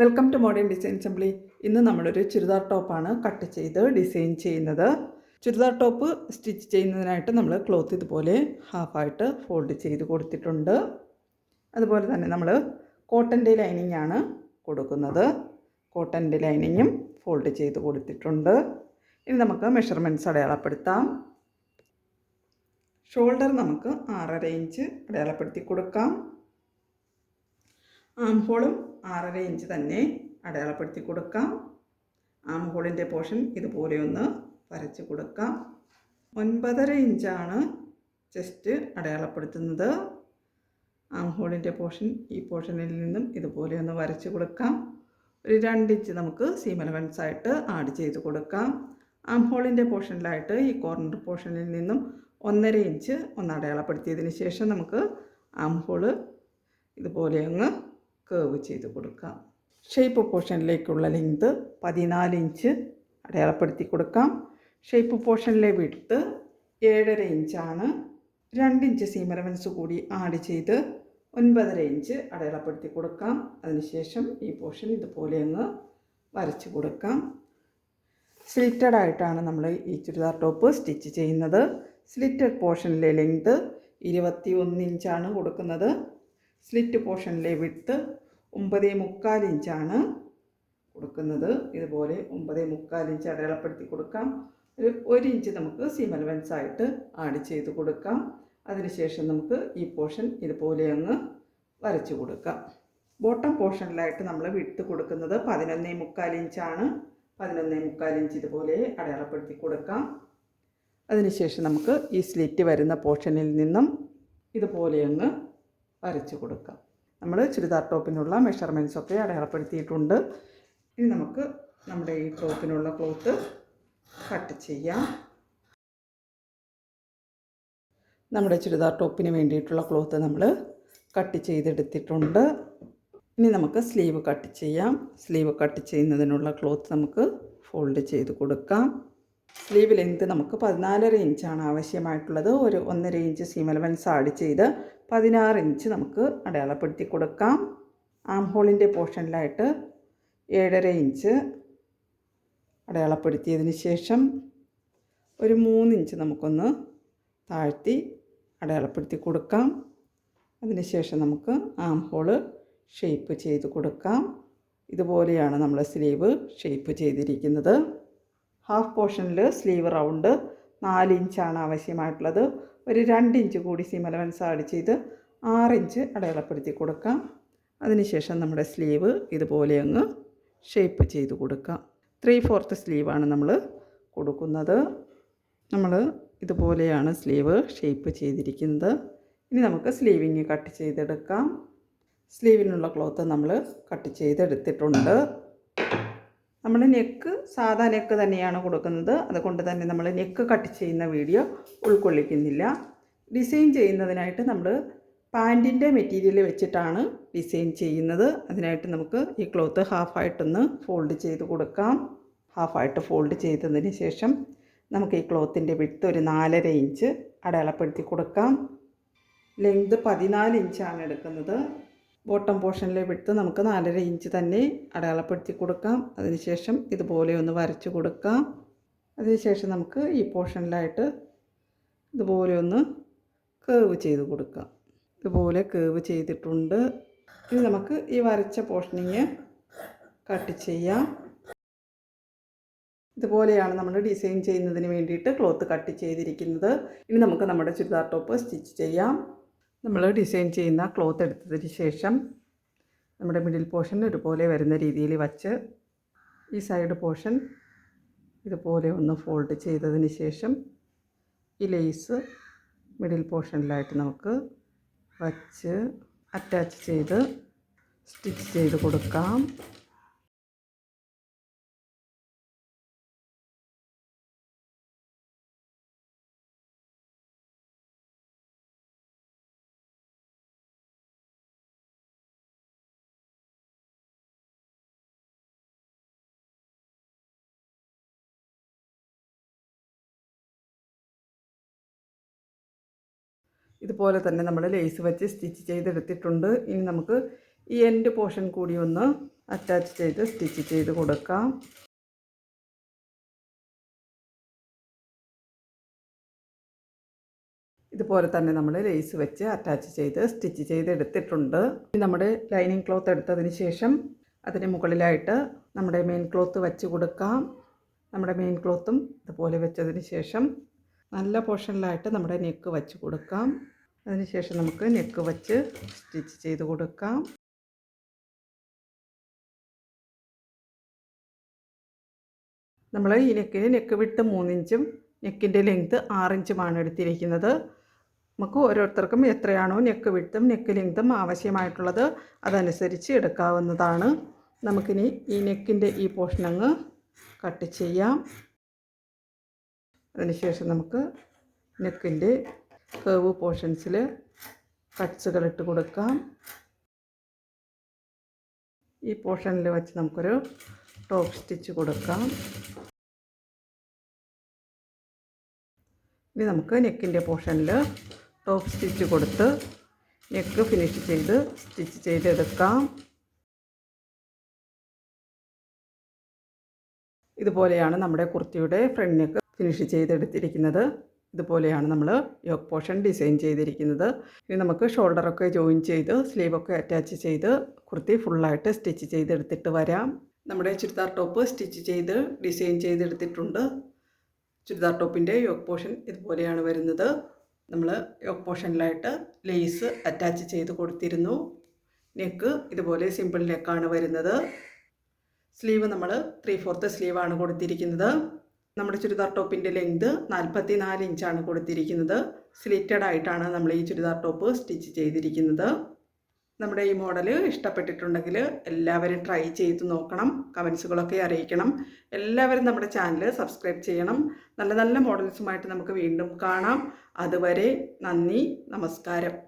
Welcome to modern design assembly ഇന്ന് നമ്മളൊരു ചുരിദാർ ടോപ്പാണ് കട്ട് ചെയ്ത് ഡിസൈൻ ചെയ്യുന്നത്. ചുരിദാർ ടോപ്പ് സ്റ്റിച്ച് ചെയ്യുന്നതിനായിട്ട് നമ്മൾ ക്ലോത്ത് ഇതുപോലെ ഹാഫായിട്ട് ഫോൾഡ് ചെയ്ത് കൊടുത്തിട്ടുണ്ട്. അതുപോലെ തന്നെ നമ്മൾ കോട്ടന്റെ ലൈനിങ് ആണ് കൊടുക്കുന്നത്. കോട്ടന്റെ ലൈനിങ്ങും ഫോൾഡ് ചെയ്ത് കൊടുത്തിട്ടുണ്ട്. ഇനി നമുക്ക് മെഷർമെന്റ്സ് അടയാളപ്പെടുത്താം. ഷോൾഡർ നമുക്ക് ആറര ഇഞ്ച് അടയാളപ്പെടുത്തി കൊടുക്കാം. ആം ഹോളും ആറര ഇഞ്ച് തന്നെ അടയാളപ്പെടുത്തി കൊടുക്കാം. ആം ഹോളിന്റെ പോർഷൻ ഇതുപോലെ ഒന്ന് വരച്ച് കൊടുക്കാം. ഒൻപതര ഇഞ്ചാണ് ചെസ്റ്റ് അടയാളപ്പെടുത്തുന്നത്. ആം ഹോളിന്റെ പോർഷൻ ഈ പോർഷനിൽ നിന്നും ഇതുപോലെ ഒന്ന് വരച്ച് കൊടുക്കാം. ഒരു രണ്ട് ഇഞ്ച് നമുക്ക് സീം ആയിട്ട് ആഡ് ചെയ്ത് കൊടുക്കാം. ആം ഹോളിന്റെ പോർഷനിലായിട്ട് ഈ കോർണർ പോർഷനിൽ നിന്നും ഒന്നര ഇഞ്ച് ഒന്ന് അടയാളപ്പെടുത്തിയതിന് ശേഷം നമുക്ക് ആം ഇതുപോലെ അങ്ങ് കേവ് ചെയ്ത് കൊടുക്കാം. ഷേപ്പ് പോർഷനിലേക്കുള്ള ലെങ്ത് പതിനാല് ഇഞ്ച് അടയാളപ്പെടുത്തി കൊടുക്കാം. ഷേപ്പ് പോർഷനിലെ വിടുത്ത് ഏഴര ഇഞ്ചാണ് രണ്ട് ഇഞ്ച് സീം കൂടി ആഡ് ചെയ്ത് ഒൻപതര ഇഞ്ച് അടയാളപ്പെടുത്തി കൊടുക്കാം. അതിനുശേഷം ഈ പോർഷൻ ഇതുപോലെ അങ്ങ് വരച്ച് കൊടുക്കാം. സ്ലിറ്റഡ് ആയിട്ടാണ് നമ്മൾ ഈ ചുരിദാർ ടോപ്പ് സ്റ്റിച്ച് ചെയ്യുന്നത്. സ്ലിറ്റഡ് പോർഷനിലെ ലെങ്ത് ഇരുപത്തി ഒന്ന് ഇഞ്ചാണ് കൊടുക്കുന്നത്. സ്ലിറ്റ് പോർഷനിലെ വിട്ട് ഒമ്പതേ മുക്കാൽ ഇഞ്ചാണ് കൊടുക്കുന്നത്. ഇതുപോലെ ഒമ്പതേ മുക്കാൽ ഇഞ്ച് അടയാളപ്പെടുത്തി കൊടുക്കാം. ഒരു ഒരു ഇഞ്ച് നമുക്ക് സീം അലവൻസ് ആയിട്ട് ആഡ് ചെയ്ത് കൊടുക്കാം. അതിനുശേഷം നമുക്ക് ഈ പോർഷൻ ഇതുപോലെ അങ്ങ് വരച്ചു കൊടുക്കാം. ബോട്ടം പോർഷനിലായിട്ട് നമ്മൾ വിട്ട് കൊടുക്കുന്നത് പതിനൊന്നേ മുക്കാൽ ഇഞ്ചാണ്. പതിനൊന്നേ മുക്കാൽ ഇഞ്ച് ഇതുപോലെ അടയാളപ്പെടുത്തി കൊടുക്കാം. അതിനുശേഷം നമുക്ക് ഈ സ്ലിറ്റ് വരുന്ന പോർഷനിൽ നിന്നും ഇതുപോലെ അങ്ങ് വരച്ചു കൊടുക്കാം. നമ്മൾ ചുരിദാർ ടോപ്പിനുള്ള മെഷർമെന്റ്സ് ഒക്കെ അടയാളപ്പെടുത്തിയിട്ടുണ്ട്. ഇനി നമുക്ക് നമ്മുടെ ഈ ടോപ്പിനുള്ള ക്ലോത്ത് കട്ട് ചെയ്യാം. നമ്മുടെ ചുരിദാർ ടോപ്പിന് വേണ്ടിയിട്ടുള്ള ക്ലോത്ത് നമ്മൾ കട്ട് ചെയ്തെടുത്തിട്ടുണ്ട്. ഇനി നമുക്ക് സ്ലീവ് കട്ട് ചെയ്യാം. സ്ലീവ് കട്ട് ചെയ്യുന്നതിനുള്ള ക്ലോത്ത് നമുക്ക് ഫോൾഡ് ചെയ്ത് കൊടുക്കാം. സ്ലീവ് ലെങ്ത് നമുക്ക് പതിനാലര ഇഞ്ചാണ് ആവശ്യമായിട്ടുള്ളത്. ഒരു ഒന്നര ഇഞ്ച് സീമൽ എലവൻസ് ആഡ് ചെയ്ത് പതിനാറ് ഇഞ്ച് നമുക്ക് അടയാളപ്പെടുത്തി കൊടുക്കാം. ആം ഹോളിന്റെ പോർഷനിലായിട്ട് ഏഴര ഇഞ്ച് അടയാളപ്പെടുത്തിയതിന് ശേഷം ഒരു മൂന്നിഞ്ച് നമുക്കൊന്ന് താഴ്ത്തി അടയാളപ്പെടുത്തി കൊടുക്കാം. അതിനുശേഷം നമുക്ക് ആം ഹോൾ ഷേപ്പ് ചെയ്ത് കൊടുക്കാം. ഇതുപോലെയാണ് നമ്മൾ സ്ലീവ് ഷേപ്പ് ചെയ്തിരിക്കുന്നത്. ഹാഫ് പോർഷനിൽ സ്ലീവ് റൗണ്ട്. നാല് ഇഞ്ചാണ് ആവശ്യമായിട്ടുള്ളത്. ഒരു രണ്ട് ഇഞ്ച് കൂടി അലവൻസ് ആഡ് ചെയ്ത് ഇഞ്ച് അടയാളപ്പെടുത്തി കൊടുക്കാം. അതിനുശേഷം നമ്മുടെ സ്ലീവ് ഇതുപോലെ അങ്ങ് ഷേപ്പ് ചെയ്ത് കൊടുക്കാം. ത്രീ ഫോർത്ത് സ്ലീവാണ് നമ്മൾ കൊടുക്കുന്നത്. നമ്മൾ ഇതുപോലെയാണ് സ്ലീവ് ഷേപ്പ് ചെയ്തിരിക്കുന്നത്. ഇനി നമുക്ക് സ്ലീവിങ് കട്ട് ചെയ്തെടുക്കാം. സ്ലീവിനുള്ള ക്ലോത്ത് നമ്മൾ കട്ട് ചെയ്തെടുത്തിട്ടുണ്ട്. നമ്മൾ നെക്ക് സാധാ നെക്ക് തന്നെയാണ് കൊടുക്കുന്നത്. അതുകൊണ്ട് തന്നെ നമ്മൾ നെക്ക് കട്ട് ചെയ്യുന്ന വീഡിയോ ഉൾക്കൊള്ളിക്കുന്നില്ല. ഡിസൈൻ ചെയ്യുന്നതിനായിട്ട് നമ്മൾ പാന്റിന്റെ മെറ്റീരിയൽ വെച്ചിട്ടാണ് ഡിസൈൻ ചെയ്യുന്നത്. അതിനായിട്ട് നമുക്ക് ഈ ക്ലോത്ത് ഹാഫായിട്ടൊന്ന് ഫോൾഡ് ചെയ്ത് കൊടുക്കാം. ഹാഫായിട്ട് ഫോൾഡ് ചെയ്തതിന് ശേഷം നമുക്ക് ഈ ക്ലോത്തിന്റെ വിട്ട് ഒരു നാലര ഇഞ്ച് അടയാളപ്പെടുത്തി കൊടുക്കാം. ലെങ്ത് പതിനാല് ഇഞ്ചാണ് എടുക്കുന്നത്. ബോട്ടം പോർഷനിലെ വിട്ട് നമുക്ക് നാലര ഇഞ്ച് തന്നെ അടയാളപ്പെടുത്തി കൊടുക്കാം. അതിനുശേഷം ഇതുപോലെ ഒന്ന് വരച്ച് കൊടുക്കാം. അതിനുശേഷം നമുക്ക് ഈ പോർഷനിലായിട്ട് ഇതുപോലെ ഒന്ന് കേവ് ചെയ്ത് കൊടുക്കാം. ഇതുപോലെ കേവ് ചെയ്തിട്ടുണ്ട്. ഇനി നമുക്ക് ഈ വരച്ച പോർഷനിങ് കട്ട് ചെയ്യാം. ഇതുപോലെയാണ് നമ്മൾ ഡിസൈൻ ചെയ്യുന്നതിന് വേണ്ടിയിട്ട് ക്ലോത്ത് കട്ട് ചെയ്തിരിക്കുന്നത്. ഇനി നമുക്ക് നമ്മുടെ ചുരിദാർ ടോപ്പ് സ്റ്റിച്ച് ചെയ്യാം. നമ്മൾ ഡിസൈൻ ചെയ്യുന്ന ക്ലോത്ത് എടുത്തതിന് ശേഷം നമ്മുടെ മിഡിൽ പോർഷൻ ഇതുപോലെ വരുന്ന രീതിയിൽ വച്ച് ഈ സൈഡ് പോർഷൻ ഇതുപോലെ ഒന്ന് ഫോൾഡ് ചെയ്തതിന് ശേഷം ഈ ലേസ് മിഡിൽ പോർഷനിലായിട്ട് നമുക്ക് വച്ച് അറ്റാച്ച് ചെയ്ത് സ്റ്റിച്ച് ചെയ്ത് കൊടുക്കാം. ഇതുപോലെ തന്നെ നമ്മൾ ലേസ് വെച്ച് സ്റ്റിച്ച് ചെയ്തെടുത്തിട്ടുണ്ട്. ഇനി നമുക്ക് ഈ എൻഡ് പോർഷൻ കൂടി ഒന്ന് അറ്റാച്ച് ചെയ്ത് സ്റ്റിച്ച് ചെയ്ത് കൊടുക്കാം. ഇതുപോലെ തന്നെ നമ്മൾ ലേസ് വെച്ച് അറ്റാച്ച് ചെയ്ത് സ്റ്റിച്ച് ചെയ്ത് എടുത്തിട്ടുണ്ട് ഇനി നമ്മുടെ ലൈനിങ് ക്ലോത്ത് എടുത്തതിന് ശേഷം അതിന് മുകളിലായിട്ട് നമ്മുടെ മെയിൻ ക്ലോത്ത് വെച്ച് കൊടുക്കാം. നമ്മുടെ മെയിൻ ക്ലോത്തും ഇതുപോലെ വെച്ചതിന് ശേഷം നല്ല പോർഷനിലായിട്ട് നമ്മുടെ നെക്ക് വച്ച് കൊടുക്കാം. അതിനുശേഷം നമുക്ക് നെക്ക് വച്ച് സ്റ്റിച്ച് ചെയ്ത് കൊടുക്കാം. നമ്മൾ ഈ നെക്കിന് നെക്ക് വിട്ട് മൂന്നിഞ്ചും നെക്കിന്റെ ലെങ്ത് ആറിഞ്ചുമാണ് എടുത്തിരിക്കുന്നത്. നമുക്ക് ഓരോരുത്തർക്കും എത്രയാണോ നെക്ക് വിട്ടും നെക്ക് ലെങ്തും ആവശ്യമായിട്ടുള്ളത് അതനുസരിച്ച് എടുക്കാവുന്നതാണ്. നമുക്കിനി ഈ നെക്കിന്റെ ഈ പോർഷൻ അങ്ങ് കട്ട് ചെയ്യാം. അതിനുശേഷം നമുക്ക് നെക്കിന്റെ കേവ് പോർഷൻസിൽ കട്ട്സുകൾ ഇട്ട് കൊടുക്കാം. ഈ പോർഷനിൽ വെച്ച് നമുക്കൊരു ടോപ്പ് സ്റ്റിച്ച് കൊടുക്കാം. ഇനി നമുക്ക് നെക്കിന്റെ പോർഷനിൽ ടോപ്പ് സ്റ്റിച്ച് കൊടുത്ത് നെക്ക് ഫിനിഷ് ചെയ്ത് സ്റ്റിച്ച് ചെയ്തെടുക്കാം. ഇതുപോലെയാണ് നമ്മുടെ കുർത്തിയുടെ ഫ്രണ്ട് നെക്ക് ഫിനിഷ് ചെയ്തെടുത്തിരിക്കുന്നത്. ഇതുപോലെയാണ് നമ്മൾ യോക്ക് പോർഷൻ ഡിസൈൻ ചെയ്തിരിക്കുന്നത്. ഇനി നമുക്ക് ഷോൾഡറൊക്കെ ജോയിൻ ചെയ്ത് സ്ലീവൊക്കെ അറ്റാച്ച് ചെയ്ത് കുർത്തി ഫുള്ളായിട്ട് സ്റ്റിച്ച് ചെയ്തെടുത്തിട്ട് വരാം. നമ്മുടെ ചുരിദാർ ടോപ്പ് സ്റ്റിച്ച് ചെയ്ത് ഡിസൈൻ ചെയ്തെടുത്തിട്ടുണ്ട്. ചുരിദാർ ടോപ്പിന്റെ യോക്ക് പോർഷൻ ഇതുപോലെയാണ് വരുന്നത്. നമ്മൾ യോക്ക് പോർഷനിലായിട്ട് ലേസ് അറ്റാച്ച് ചെയ്ത് കൊടുത്തിരുന്നു. നെക്ക് ഇതുപോലെ സിമ്പിൾ നെക്കാണ് വരുന്നത്. സ്ലീവ് നമ്മൾ ത്രീ ഫോർത്ത് സ്ലീവാണ് കൊടുത്തിരിക്കുന്നത്. നമ്മുടെ ചുരിദാർ ടോപ്പിന്റെ ലെങ്ത് നാൽപ്പത്തി നാല് ഇഞ്ചാണ് കൊടുത്തിരിക്കുന്നത്. സ്ലിറ്റഡ് ആയിട്ടാണ് നമ്മൾ ഈ ചുരിദാർ ടോപ്പ് സ്റ്റിച്ച് ചെയ്തിരിക്കുന്നത്. നമ്മുടെ ഈ മോഡൽ ഇഷ്ടപ്പെട്ടിട്ടുണ്ടെങ്കിൽ എല്ലാവരും ട്രൈ ചെയ്ത് നോക്കണം. കമൻസുകളൊക്കെ അറിയിക്കണം. എല്ലാവരും നമ്മുടെ ചാനൽ സബ്സ്ക്രൈബ് ചെയ്യണം. നല്ല നല്ല മോഡൽസുമായിട്ട് നമുക്ക് വീണ്ടും കാണാം. അതുവരെ നന്ദി നമസ്കാരം.